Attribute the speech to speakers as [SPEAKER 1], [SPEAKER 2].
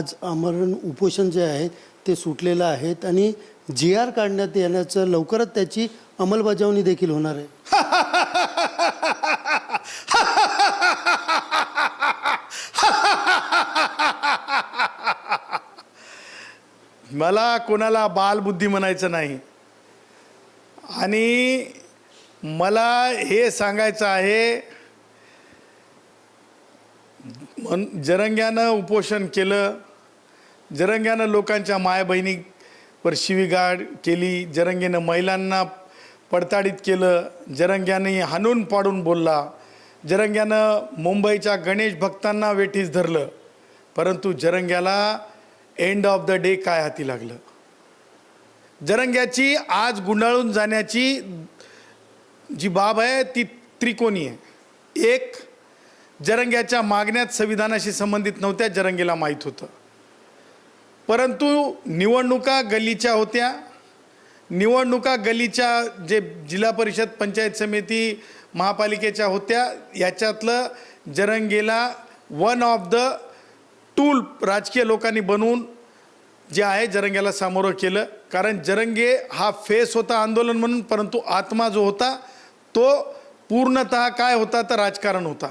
[SPEAKER 1] आज आमरण उपोषण जे आहे ते सुटलेलं आहेत आणि जी आर काढण्यात येण्याचं लवकरच त्याची अंमलबजावणी देखील होणार आहे.
[SPEAKER 2] मला कोणाला बालबुद्धी म्हणायचं नाही. आणि मला हे सांगायचं आहे मन जरंग्यानं उपोषण केलं जरंग्यानं लोकांच्या माय बहिणीवर शिवीगाळ केली जरंगेनं महिलांना पडताडीत केलं जरंग्याने हाणून पाडून बोलला जरंग्यानं मुंबईच्या गणेश भक्तांना वेठीस धरलं परंतु जरंग्याला एंड ऑफ द डे काय हाती लागलं? जरंग्याची आज गुंडाळून जाण्याची जी बाब आहे ती त्रिकोणी आहे. एक जरंग्याच्या मागण्यात संविधानाशी संबंधित नव्हत्या जरंगेला माहीत होतं. परंतु निवडणुका गल्लीच्या होत्या. निवडणुका गल्लीच्या जे जिल्हा परिषद पंचायत समिती महापालिकेच्या होत्या. याच्यातलं जरंगेला वन ऑफ द टूल राजकीय लोकांनी बनवून जे आहे जरंग्याला सामोरं केलं. कारण जरंगे हा फेस होता आंदोलन म्हणून परंतु आत्मा जो होता तो पूर्णतः काय होता तर राजकारण होता.